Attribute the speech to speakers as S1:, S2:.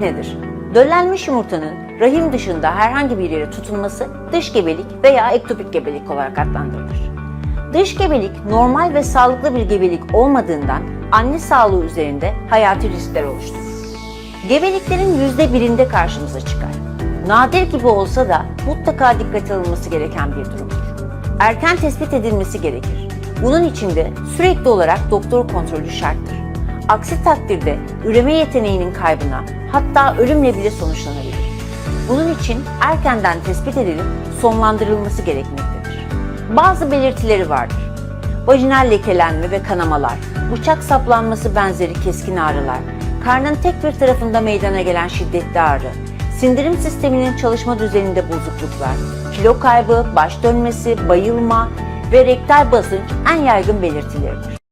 S1: nedir? Döllenmiş yumurtanın rahim dışında herhangi bir yere tutunması dış gebelik veya ektopik gebelik olarak adlandırılır. Dış gebelik normal ve sağlıklı bir gebelik olmadığından anne sağlığı üzerinde hayati riskler oluşturur. Gebeliklerin yüzde birinde karşımıza çıkar. Nadir gibi olsa da mutlaka dikkate alınması gereken bir durumdur. Erken tespit edilmesi gerekir. Bunun için de sürekli olarak doktor kontrolü şarttır. Aksi takdirde üreme yeteneğinin kaybına hatta ölümle bile sonuçlanabilir. Bunun için erkenden tespit edilip sonlandırılması gerekmektedir. Bazı belirtileri vardır. Vajinal lekelenme ve kanamalar, bıçak saplanması benzeri keskin ağrılar, karnın tek bir tarafında meydana gelen şiddetli ağrı, sindirim sisteminin çalışma düzeninde bozukluklar, kilo kaybı, baş dönmesi, bayılma ve rektal basınç en yaygın belirtileridir.